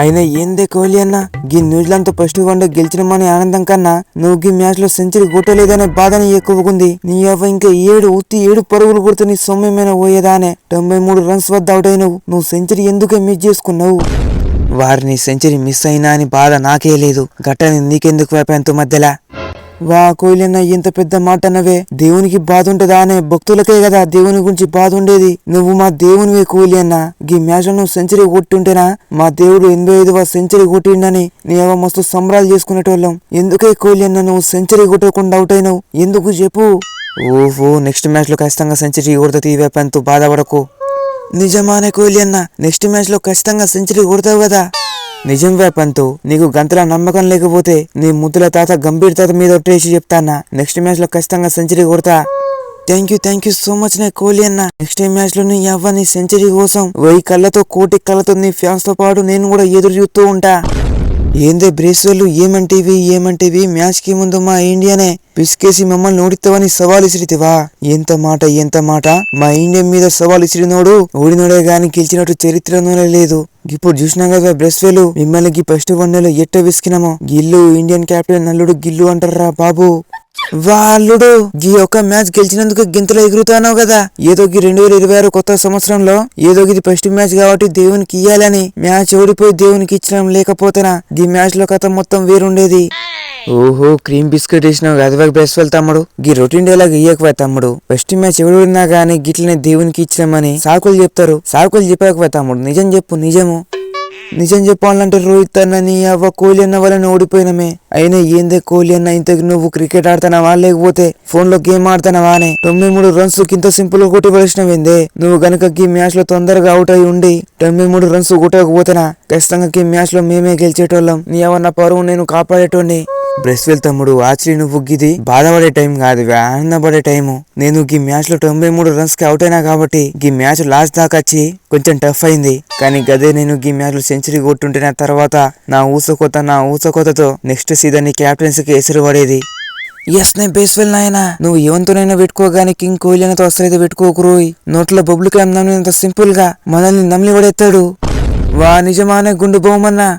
అయినా ఏందే కోహ్లీ అన్న? గీ న్యూజిలాండ్తో ఫస్ట్ వన్ గెలిచినమని ఆనందం కన్నా నువ్వు గీ మ్యాచ్లో సెంచరీ కొట్టలేదనే బాధని ఎక్కువకుంది నీ అవ్వ ఇంకా ఏడు ఉత్తి ఏడు పరుగులు కొడితే నీ సొమ్మెమైన పోయేదా అనే తొంభై మూడు రన్స్ వద్ద అవుట్ అయినవు. నువ్వు సెంచరీ ఎందుకే మిస్ చేసుకున్నావు? వారిని సెంచరీ మిస్ అయినా అని బాధ నాకే లేదు. ఘటన నీకెందుకు వేపంతో మధ్యలా వా కోయిలన్న ఎంత పెద్ద మాట అన్నవే దేవునికి బాధ ఉంటదా అనే భక్తులకే కదా దేవుని గురించి బాధ ఉండేది నువ్వు మా దేవునివే కోహ్లీ అన్న ఈ మ్యాచ్లో నువ్వు సెంచరీ కొట్టుంటేనా? మా దేవుడు ఎనభై ఐదువ సెంచరీ కొట్టిండని నీవ మస్తు సంబరాలు చేసుకునేటోళ్ళం. ఎందుకే కోహ్లీ అన్న నువ్వు సెంచరీ కొట్టకుండా అవుట్ అయినావు? ఎందుకు చెప్పు? ఓహో నెక్స్ట్ మ్యాచ్లో ఖచ్చితంగా సెంచరీ కొడుతుంది ఈ వేపంతో బాధపడకు. నిజమానే కోహ్లీ అన్న నెక్స్ట్ మ్యాచ్లో ఖచ్చితంగా సెంచరీ కొడతావు కదా. నిజం వేపంతు నీకు గంతలా నమ్మకం లేకపోతే నీ ముద్దుల తాత గంభీర్ తాత మీద ఒట్టేసి చెప్తానా? నెక్స్ట్ మ్యాచ్లో ఖచ్చితంగా సెంచరీ కొడతా. Thank you thank you so much నే కోహ్లీ అన్న. నెక్స్ట్ మ్యాచ్లో నీ అవ్వ నీ సెంచరీ కోసం వెయ్యి కళ్ళతో కోటి కళ్ళతో నీ ఫ్యాన్స్తో పాటు నేను కూడా ఎదురు చూస్తూ ఉంటా. ఏందే బ్రేస్వెల్ ఏమంటివి ఏమంటివి మ్యాచ్కి ముందు మా ఇండియానే పిసికేసి మమ్మల్ని ఓడిస్తావని సవాల్ ఇసిరితివా? ఎంత మాట ఎంత మాట? మా ఇండియా మీద సవాల్ ఇసిరినోడు ఓడినోడే గాని గెలిచినట్టు చరిత్రలోనే లేదు. ఇప్పుడు చూసినా కదా బ్రెస్వేలు మిమ్మల్ని గీ ఫస్ట్ వన్లో ఎట్ట విసికినామో. గిల్లు ఇండియన్ క్యాప్టెన్ నల్లుడు గిల్లు అంటారా బాబు? వాళ్ళుడు గీ ఒక్క మ్యాచ్ గెలిచినందుకు గింతలో ఎగురుతానో కదా. ఏదో గీ రెండు వేల ఇరవై ఆరు కొత్త సంవత్సరంలో ఏదో ఇది ఫస్ట్ మ్యాచ్ కాబట్టి దేవునికి ఇయ్యాలని. మ్యాచ్ ఓడిపోయి దేవునికి ఇచ్చడం లేకపోతేనా? గీ మ్యాచ్లో కథ మొత్తం వేరుండేది. ఓహో క్రీమ్ బిస్కెట్ ఇచ్చినావు కదా బెస్ట్ వెల్ తమ్ముడు. గీ రొటీన్ డైలాగ్ ఇయ్యకపోయి తమ్ముడు. ఫస్ట్ మ్యాచ్ ఎవడున్నా గానీ గిట్లనే దేవునికి ఇచ్చినామని సాకులు చెప్తారు. సాకులు చెప్పకపోయి తమ్ముడు. నిజం చెప్పు నిజము. నిజం చెప్పాలంటే రోహిత్ అన్న నీ అవ్వ కోహ్లీ అన్న వల్ల ఓడిపోయినమే. అయినా ఏందే కోహ్లీ అన్న ఇంతకు నువ్వు క్రికెట్ ఆడుతున్నావా లేకపోతే ఫోన్లో గేమ్ ఆడుతున్నావా అని తొమ్మిది మూడు రన్స్ కింద సింపుల్గా కొట్టి పడేసినవేందే నువ్వు గనక ఈ మ్యాచ్లో తొందరగా అవుట్ అయి ఉండి తొమ్మిది మూడు రన్స్ కొట్టకపోతేనా? ఖచ్చితంగా ఈ మ్యాచ్లో మేమే గెలిచేటోళ్ళం. నీ అవ్వ పరువు నేను కాపాడేటోని బ్రెస్వెల్ తమ్ముడు ఆచరి నువ్వు గిది. బాధపడే టైం కాదు ఆనందపడే టైము. నేను ఈ మ్యాచ్లో తొంభై మూడు రన్స్కి అవుట్ అయినా కాబట్టి ఈ మ్యాచ్ లాస్ట్ దాకా వచ్చి కొంచెం టఫ్ అయింది. కానీ గదే నేను ఈ మ్యాచ్లో సెంచరీ కొట్టుంటే నా తర్వాత నా ఊసకొత నా ఊసకొతతో నెక్స్ట్ సీజన్ని కి ఎసురు పడేది. ఎస్ నే బేస్వెల్ నాయనా. నువ్వు ఏవంతోనైనా పెట్టుకోగానే కింగ్ కోహ్లీ వస్తే పెట్టుకోకు రోయ్. నోట్లో బొబ్బులు క్లామ్ నమ్మినంత సింపుల్గా మనల్ని నమ్మి పడేస్తాడు వా నిజమానే గుండు బొమ్మన్నా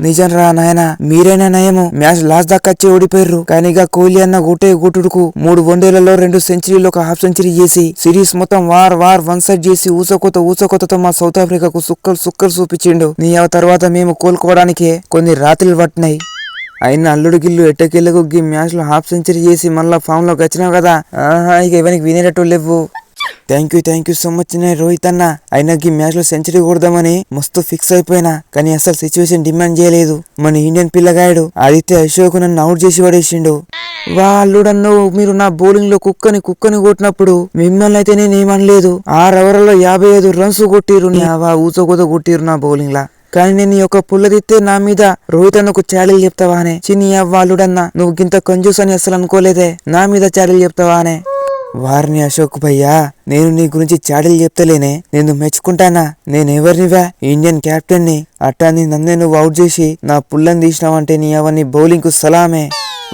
నిజం రా నాయన మీరైనా నయము. మ్యాచ్ లాస్ట్ దాకా వచ్చి ఓడిపోయారు కానీ ఇక కోహ్లీ అన్న గుట్టే గుట్టుడుకు మూడు వన్డేలలో రెండు సెంచరీలు ఒక హాఫ్ సెంచరీ చేసి సిరీస్ మొత్తం వార్ వార్ వన్ సైడ్ చేసి ఊసకొత ఊసకొతతో మా సౌత్ ఆఫ్రికాకు సుక్కలు సుక్కలు చూపించిండు. నీ ఆ తర్వాత మేము కోలుకోవడానికే కొన్ని రాత్రులు పట్టినాయి. అయిన అల్లుడు గిల్లు ఎట్టకెళ్ళకు ఈ మ్యాచ్లో హాఫ్ సెంచరీ చేసి మళ్ళా ఫామ్లోకి వచ్చినావు కదా? ఆహా ఇక ఇవన్నీ వినేటట్టు లేవు. Thank you thank you so much నేను రోహిత్ అన్న. అయినా ఈ మ్యాచ్లో సెంచరీ కొడదామని మస్తు ఫిక్స్ అయిపోయినా. కానీ అసలు సిచ్యువేషన్ డిమాండ్ చేయలేదు. మన ఇండియన్ పిల్లగాడు ఆదిత్య అశోక్ నన్ను అవుట్ చేసి పడేసిండు. వాళ్ళుడన్ను మీరు నా బౌలింగ్లో కుక్కని కుక్కని కొట్టినప్పుడు మిమ్మల్ని అయితే నేను ఏమనలేదు ఆరు ఓవర్లలో యాభై ఐదు రన్స్ కొట్టిరు నీ కూత ఊచకోత కొట్టిరు నా బౌలింగ్ లా. కానీ నేను ఈ యొక్క పుల్లదిత్తే నా మీద రోహిత్ అన్నకు చాడీలు చెప్తావానే. చిన్ని అవ్వాలుడన్నా నువ్వు గింత కంజూస్ అని అసలు అనుకోలేదే. నా మీద చాడీలు చెప్తావానే. వారిని అశోక్ భయ్యా నేను నీ గురించి చాడీలు చెప్తలేనే నేను మెచ్చుకుంటానా? నేనెవరినివా ఇండియన్ కెప్టెన్ని అట్టాని నన్నే నువ్వు అవుట్ చేసి నా పుల్లని తీసినావంటే నీ అవన్నీ బౌలింగ్కు సలామే.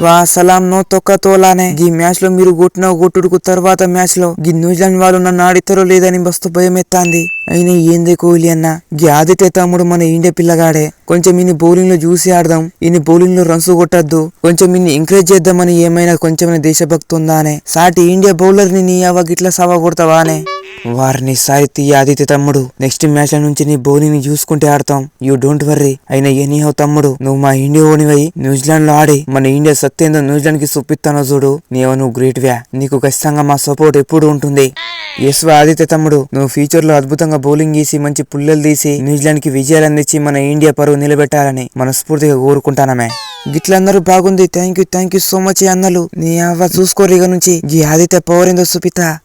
వా సలాం నో తొక్క తోలానే. ఈ మ్యాచ్లో మీరు కొట్టిన కొట్టుడుకు తర్వాత మ్యాచ్లో ఈ న్యూజిలాండ్ వాళ్ళు నన్ను ఆడితారో లేదని మస్తు భయం ఎత్తాంది అయినా ఏంది కోహ్లీ అన్న? ఈ ఆదిత్య తమ్ముడు మన ఇండియా పిల్లగాడే. కొంచెం ఇన్ని బౌలింగ్లో చూసి ఆడదాం. ఇన్ని బౌలింగ్లో రన్స్ కొట్టద్దు. కొంచెం ఇన్ని ఎంకరేజ్ చేద్దామని ఏమైనా కొంచెం దేశభక్తి ఉందా అనే సాటి ఇండియా బౌలర్ని నీ అవ్వ గిట్ల సవా కొడతావా అనే వారిని సాయితీ ఆదిత్య తమ్ముడు. నెక్స్ట్ మ్యాచ్ ల నుంచి నీ బౌలింగ్ని చూసుకుంటే ఆడతాం. యూ డోంట్ వర్రీ అయినా ఎనీహో తమ్ముడు నువ్వు మా ఇండియా ఓనివై న్యూజిలాండ్లో ఆడి మన ఇండియా సత్యంతో న్యూజిలాండ్కి చూపిస్తానో చూడు. నీవు నువ్వు గ్రేట్ వ్యా నీకు ఖచ్చితంగా మా సపోర్ట్ ఎప్పుడు ఉంటుంది. ఎస్ ఆదిత్య తమ్ముడు నువ్వు ఫ్యూచర్లో అద్భుతంగా బౌలింగ్ గీసి మంచి పుల్లలు తీసి న్యూజిలాండ్కి విజయాలు అందించి మన ఇండియా పరువు నిలబెట్టాలని మనస్ఫూర్తిగా కోరుకుంటానమే. గిట్లందరూ బాగుంది. Thank you thank you so much అన్నలు. నీ అవ్వ చూసుకోరు ఇక నుంచి. ఈ ఆదిత్య పవర్ ఏందో సుపిత.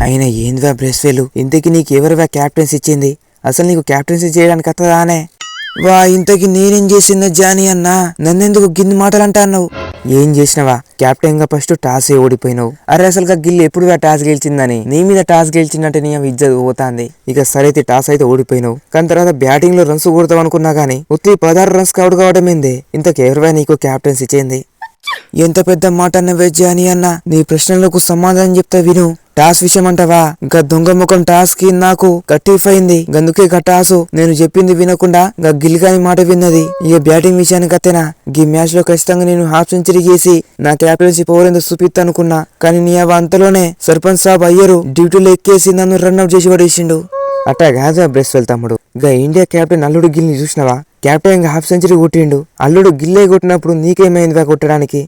అయినా ఏందిరా బ్రెస్వేలు? ఇంతకి నీకు ఎవరివా క్యాప్టెన్సీ ఇచ్చింది? అసలు నీకు క్యాప్టెన్సీ చేయడానికి అత్తదానే? వా ఇంతకి నేనేం చేసిందా జానీ అన్నా నన్నెందుకు గిన్ని మాటలు అంటాన్నావు ఏం చేసినవా? కెప్టెన్గా ఫస్ట్ టాస్ ఓడిపోయినావు? అరే అసలు గిల్లు ఎప్పుడు టాస్ గెలిచిందని? నీ మీద టాస్ గెలిచిందంటే నీ ఇజ్జత్ పోతాంది. ఇక సరైతే టాస్ అయితే ఓడిపోయినావు. కానీ తర్వాత బ్యాటింగ్లో రన్స్ కొడతావు అనుకున్నా గానీ ఉత్తి పదహారు రన్స్ అవుట్ కావడం ఏంది? ఇంతకెవరివా నీకు క్యాప్టెన్సీ ఇచ్చింది? ఎంత పెద్ద మాట అన్నవే జానీ అన్న నీ ప్రశ్నలకు సమాధానం చెప్తా విను. టాస్ విషయం అంటావా ఇంకా దొంగ ముఖం టాస్కి నాకు కట్టిఫ్ అయింది గందుకే గా టాసు. నేను చెప్పింది వినకుండా గా గిల్గాని మాట విన్నది. ఇక బ్యాటింగ్ విషయానికి అత్తేనా? ఈ మ్యాచ్లో ఖచ్చితంగా నేను హాఫ్ సెంచరీ చేసి నా క్యాప్టెన్సీ పవర్ ఎందుకు చూపిస్తా అనుకున్నా కానీ నీ అంతలోనే సర్పంచ్ సాబ్ అయ్యరు డ్యూటీలో ఎక్కేసి నన్ను రన్అట్ చేసి పడేసిండు అట్టా కాదా బ్రెస్ వెళ్తాముడు గా ఇండియా క్యాప్టెన్ అల్లుడు గిల్ని చూసినవా? క్యాప్టెన్ హాఫ్ సెంచరీ కొట్టిండు. అల్లుడు గిల్లే కొట్టినప్పుడు నీకేమైందిగా కొట్టడానికి?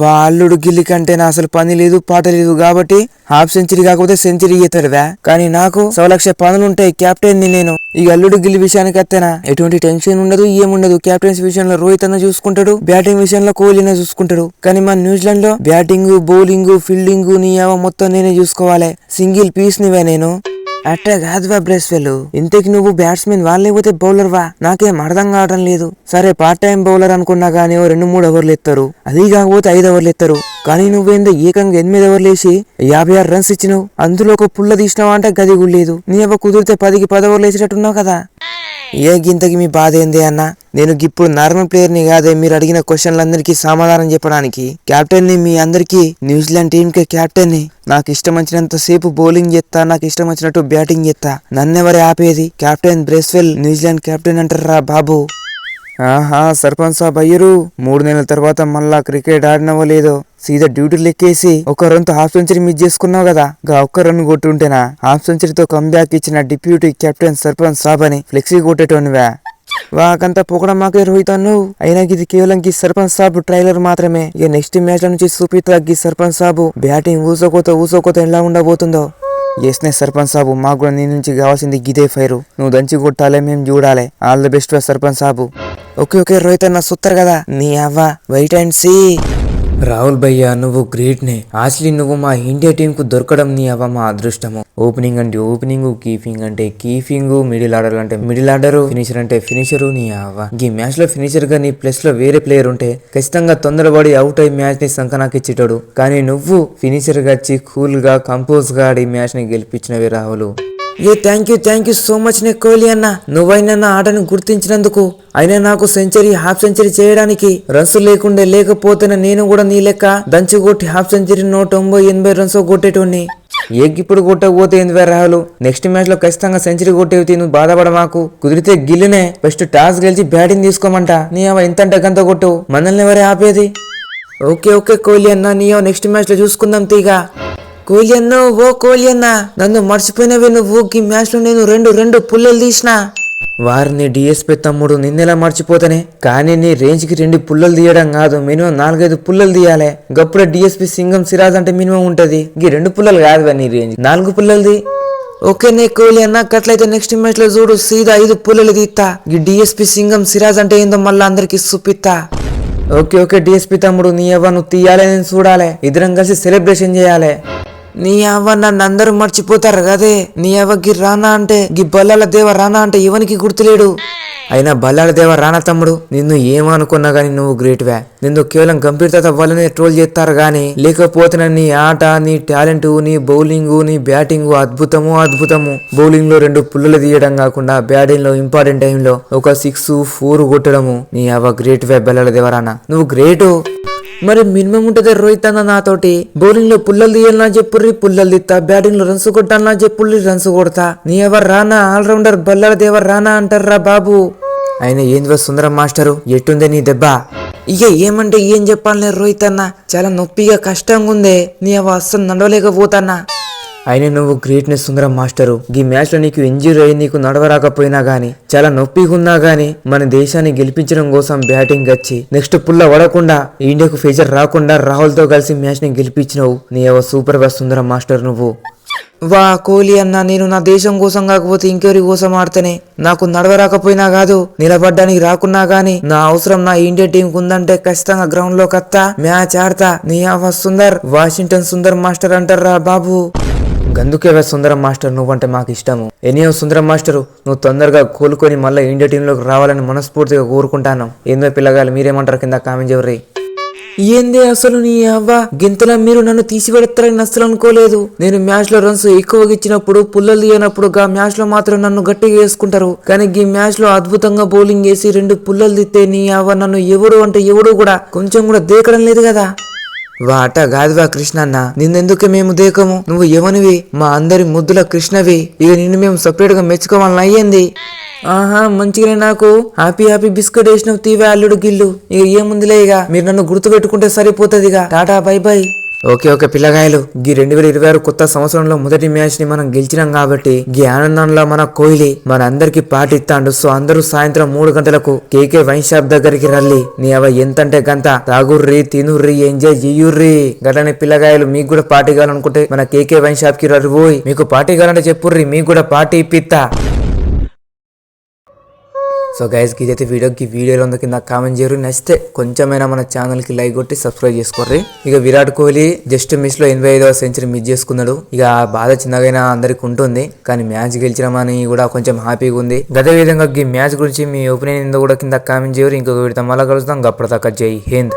వా అల్లుడు గిల్లి కంటే నా అసలు పని లేదు పాట లేదు కాబట్టి హాఫ్ సెంచరీ కాకపోతే సెంచరీ ఇస్తాడువా కానీ నాకు సవలక్ష పనులుంటాయి కెప్టెన్ని నేను. ఈ అల్లుడు గిల్లి విషయానికి వస్తేనా? ఎటువంటి టెన్షన్ ఉండదు ఏముండదు. కెప్టెన్స్ విషయంలో రోహిత్ అన్న చూసుకుంటాడు బ్యాటింగ్ విషయంలో కోహ్లీనే చూసుకుంటాడు. కానీ మన న్యూజిలాండ్లో బ్యాటింగ్ బౌలింగ్ ఫీల్డింగ్ నీ మొత్తం నేనే చూసుకోవాలి. సింగిల్ పీస్ నివే నేను. అట్టే కాదువా బ్రెస్ ఇంతకి నువ్వు బ్యాట్స్మెన్ వా లేకపోతే బౌలర్ వా? నాకేం అర్థం కావడం లేదు. సరే పార్ట్ టైం బౌలర్ అనుకున్నా గానీ ఓ రెండు మూడు ఓవర్లు ఎత్తారు. అది కాకపోతే ఐదు ఓవర్లు ఎత్తారు. కానీ నువ్వేందో ఏకంగా ఎనిమిది ఓవర్లు వేసి యాభై ఆరు రన్స్ ఇచ్చినావు. అందులో ఒక పుల్ల తీసినావు అంటే గది కూడా లేదు నీ అవ్వ కుదిరితే పదికి పది ఓవర్లు వేసేటట్టున్నావు కదా. ఏ గింతకి మీ బాధ ఏంది అన్న? నేను ఇప్పుడు నార్మల్ ప్లేయర్ని కాదే మీరు అడిగిన క్వశ్చన్లందరికీ సమాధానం చెప్పడానికి. క్యాప్టెన్ని మీ అందరికీ న్యూజిలాండ్ టీం కి ని నాకు ఇష్టం వచ్చినంత సేపు బౌలింగ్ చేస్తా నాకు ఇష్టం వచ్చినట్టు బ్యాటింగ్ చేస్తా. నన్నెవరే ఆపేది? కెప్టెన్ బ్రేస్వెల్ న్యూజిలాండ్ కెప్టెన్ అంటారా బాబు? ఆహా సర్పంచ్ సాబ్ అయ్యరు. మూడు నెలల తర్వాత మళ్ళా క్రికెట్ ఆడినవో లేదో సీదా డ్యూటీలు ఎక్కేసి ఒక రన్తో హాఫ్ సెంచరీ మిస్ చేసుకున్నావు కదా? గా ఒక్క రన్ కొట్టుంటేనా? హాఫ్ సెంచరీతో కంబ్యాక్ ఇచ్చిన డిప్యూటీ కెప్టెన్ సర్పంచ్ సాబ్ అని ఫ్లెక్సీ కొట్టేటోనివా? వాకంతా పొగడం మాకే రోహిత్ నువ్వు అయినా ఇది కేవలం గీ సర్పంచ్ సాబ్ ట్రైలర్ మాత్రమే. ఇక నెక్స్ట్ మ్యాచ్ నుంచి చూపిస్తా గీ సర్పంచ్ సాబు బ్యాటింగ్ ఊసోకోత ఊసోకోత ఎలా ఉండబోతుందో. ఎస్నే సర్పంచ్ సాబు మాకు కూడా నీ నుంచి కావాల్సింది గిదే ఫైరు. నువ్వు దంచి కొట్టాలే మేము చూడాలి. ఆల్ ది బెస్ట్ సర్పంచ్ సాబు. ఓకే ఓకే రోహిత్ అన్న సూత్తర్ కదా? నీ అవ్వ. వెయిట్ అండ్ సీ రాహుల్ భయ్య నువ్వు గ్రేట్నే. ఆస్లీ నువ్వు మా ఇండియా టీం కు దొరకడం నీ అవ్వ మా అదృష్టము. ఓపెనింగ్ అంటే ఓపెనింగ్ కీపింగ్ అంటే కీపింగ్ మిడిల్ ఆర్డర్ అంటే మిడిల్ ఆర్డర్ ఫినిషర్ అంటే ఫినిషర్ నీ అవ్వ. ఈ మ్యాచ్లో ఫినిషర్గా నీ ప్లస్లో వేరే ప్లేయర్ ఉంటే ఖచ్చితంగా తొందరపడి అవుట్ అయ్యి మ్యాచ్ని సంకనాకి ఇచ్చేటాడు. కానీ నువ్వు ఫినిషర్గా వచ్చి కూల్గా కంపోజ్గా ఆడి మ్యాచ్ని గెలిపించినవి రాహుల్. ఏ thank you thank you so much నే కోహ్లీ అన్న. నువ్వైనా నా ఆటను గుర్తించినందుకు అయినా నాకు సెంచరీ హాఫ్ సెంచరీ చేయడానికి రన్స్ లేకుండే లేకపోతేనే నేను కూడా నీ లెక్క దంచి కొట్టి హాఫ్ సెంచరీ నూట తొంభై ఎనభై రన్స్ కొట్టేటోని ఇప్పుడు కొట్టకపోతే ఏంది రాహుల్? నెక్స్ట్ మ్యాచ్లో ఖచ్చితంగా సెంచరీ కొట్టేవి నువ్వు బాధపడ మాకు. కుదిరితే గిల్లునే ఫస్ట్ టాస్ గెలిచి బ్యాటింగ్ తీసుకోమంట. నీ అవ ఎంత గంత కొట్టు మనల్ని ఎవరే ఆపేది? ఓకే ఓకే కోహ్లీ అన్న నీ నెక్స్ట్ మ్యాచ్లో చూసుకుందాం తీగా. కోహ్లీ అన్నా ఓ కోహ్లీ అన్నా నన్ను మర్చిపోయినవి నువ్వు. ఈ మ్యాచ్లో నేను రెండు రెండు పుల్లలు తీసిన. వారిని డిఎస్పీ తమ్ముడు నిన్నెలా మర్చిపోతానే? కానీ నీ రేంజ్కి రెండు పుల్లలు తీయడం కాదు. మినిమం నాలుగైదు పుల్లలు తీయాలి. గప్పుడే డిఎస్పీ సింగం సిరాజ్ అంటే మినిమం ఉంటది. ఈ రెండు పుల్లలు కాదు నీ రేంజ్. నాలుగు పుల్లలది ఓకే నే కోహ్లీ అన్న అట్లయితే నెక్స్ట్ మ్యాచ్లో చూడు సీదా ఐదు పుల్లలు తీస్తా ఈ డిఎస్పీ సింగం సిరాజ్ అంటే ఏందో మళ్ళీ అందరికి చూపిస్తా ఓకే ఓకే డిఎస్పీ తమ్ముడు నీ అవ్వ నువ్వు తీయాలి నేను చూడాలి. ఇద్దరం కలిసి సెలబ్రేషన్ చేయాలి. నీ అవ్వ నన్ను అందరూ మర్చిపోతారు కదే. నీ అవ్వకి రానా అంటే గి బల్లాల దేవ రానా అంటే ఇవనికి గుర్తులేడు? అయినా బల్లాల దేవ రానా తమ్ముడు నిన్ను ఏమనుకున్నా గానీ నువ్వు గ్రేట్ వే నిన్ను కేవలం గంభీరత వల్లనే ట్రోల్ చేస్తారు గానీ లేకపోతే నీ ఆట నీ టాలెంట్ నీ బౌలింగ్ నీ బ్యాటింగ్ అద్భుతము అద్భుతము. బౌలింగ్లో రెండు పుల్లలు తీయడం కాకుండా బ్యాటింగ్లో ఇంపార్టెంట్ టైంలో ఒక సిక్స్ ఫోర్ కొట్టడము. నీ అవ్వ గ్రేట్ వే బల్లాల దేవరానా నువ్వు గ్రేటు. మరి మినిమం ఉంటది రోహిత్ అన్న నాతోటి. బౌలింగ్లో పుల్లలు తీయాలన్నా చెప్పుర్రి పుల్లలు తీస్తా బ్యాటింగ్లో రన్స్ కొట్టాలన్నా చెప్పుర్రి రన్స్ కొడతా. నీ ఎవరు రానా? ఆల్రౌండర్ బల్లాల దేవర్ రానా అంటారా బాబు. ఆయన ఏంది సుందరం మాస్టరు? ఎట్టుందే నీ దెబ్బ? ఇక ఏమంటే ఏం చెప్పాలనే రోహిత్ అన్న చాలా నొప్పిగా కష్టంగా ఉందే నీ అవ అస్సలు నడవలేకపోతానా? అయినా నువ్వు గ్రేట్నెస్ సుందరం మాస్టరు. ఈ మ్యాచ్లో నీకు ఇంజురీ అయ్యి నీకు నడవరాకపోయినా గానీ చాలా నొప్పిగా ఉన్నా గానీ మన దేశాన్ని గెలిపించడం కోసం బ్యాటింగ్ వచ్చి నెక్స్ట్ పుల్ల వడకుండా ఇండియాకు ఫేజర్ రాకుండా రాహుల్తో కలిసి మ్యాచ్ని నీ ఏవో సూపర్గా సుందర మాస్టర్ నువ్వు. వా కోహ్లీ అన్న నేను నా దేశం కోసం కాకపోతే ఇంకెవరి కోసం ఆడితేనే? నాకు నడవరాకపోయినా కాదు నిలబడ్డానికి రాకున్నా గానీ నా అవసరం నా ఇండియా టీం ఉందంటే ఖచ్చితంగా గ్రౌండ్లో కత్తా మ్యాచ్ ఆడతా. నీ ఆవా సుందర్ వాషింగ్టన్ సుందర్ మాస్టర్ అంటారా బాబు. గందుకేవే సుందరం మాస్టర్ నువ్వంటే మాకు ఇష్టము. ఎనియో సుందరం మాస్టరు నువ్వు తొందరగా కోలుకొని మళ్ళీ ఇండియా టీంలోకి రావాలని మనస్ఫూర్తిగా కోరుకుంటాను. ఏందో పిల్లగాలు మీరేమంటారు కింద కామెంట్ చెవర్రి ఏంది అసలు నీ అవ్వ? గింతలా మీరు నన్ను తీసిపెడతారని అసలు అనుకోలేదు. నేను మ్యాచ్లో రన్స్ ఎక్కువగా ఇచ్చినప్పుడు పుల్లలు తీయనప్పుడు గా మ్యాచ్లో మాత్రం నన్ను గట్టిగా వేసుకుంటారు. కానీ ఈ మ్యాచ్లో అద్భుతంగా బౌలింగ్ వేసి రెండు పుల్లలు తిత్తే నీ అవ్వ నన్ను ఎవడు అంటే ఎవడు కూడా కొంచెం కూడా దేకడం లేదు కదా. వాట కాదువా కృష్ణన్న? నిన్నెందుకు మేము దేకము? నువ్వు ఎవనివి మా అందరి ముద్దుల కృష్ణవి. ఇక నిన్ను మేము సపరేట్గా మెచ్చుకోవాలని అయ్యింది. ఆహా మంచిగానే నాకు. హ్యాపీ హ్యాపీ బిస్కెట్ వేసిన తీవే అల్లుడు గిల్లు. ఇక ఏముందిలే ఇక? మీరు నన్ను గుర్తు పెట్టుకుంటే సరిపోతుంది ఇక tata bye bye. Okay okay పిల్లగాయలు. ఈ రెండు వేల ఇరవై ఆరు కొత్త సంవత్సరంలో మొదటి మ్యాచ్ని మనం గెలిచినాం కాబట్టి ఈ ఆనందంలో మన కోహ్లీ మన అందరికి పాట ఇస్తాండు సో అందరూ సాయంత్రం మూడు గంటలకు కేకే వైన్ షాప్ దగ్గరికి రల్లి నీ అవ ఎంతంటే గంత. తాగుర్రి తినుర్రి ఎంజాయ్ చెయ్యుర్రి గట్లనే పిల్లగాయలు మీకు కూడా పార్టీ కావాలనుకుంటే మన కేకే వైన్ షాప్కి రర్రి పోయి మీకు పార్టీ కావాలంటే చెప్పుర్రి మీకు కూడా పార్టీ ఇప్పిస్తా. సో గైజ్కి ఇదైతే వీడియోకి వీడియోలో ఉంది కింద కామెంట్ చేయరు. నచ్చితే కొంచెమైనా మన ఛానల్కి లైక్ కొట్టి సబ్స్క్రైబ్ చేసుకోర్రి. ఇక విరాట్ కోహ్లీ జస్ట్ మిస్లో ఎనభై ఐదవ సెంచరీ మిస్ చేసుకున్నాడు. ఇక ఆ బాధ చిన్నగైనా అందరికి ఉంటుంది. కానీ మ్యాచ్ గెలిచినామని కూడా కొంచెం హ్యాపీగా ఉంది. అదే విధంగా ఈ మ్యాచ్ గురించి మీ ఒపీనియన్ కూడా కింద కామెంట్ చేయరు. ఇంకొక వీడితో మళ్ళీ కలుస్తాం అప్పటిదాకా జై హింద్.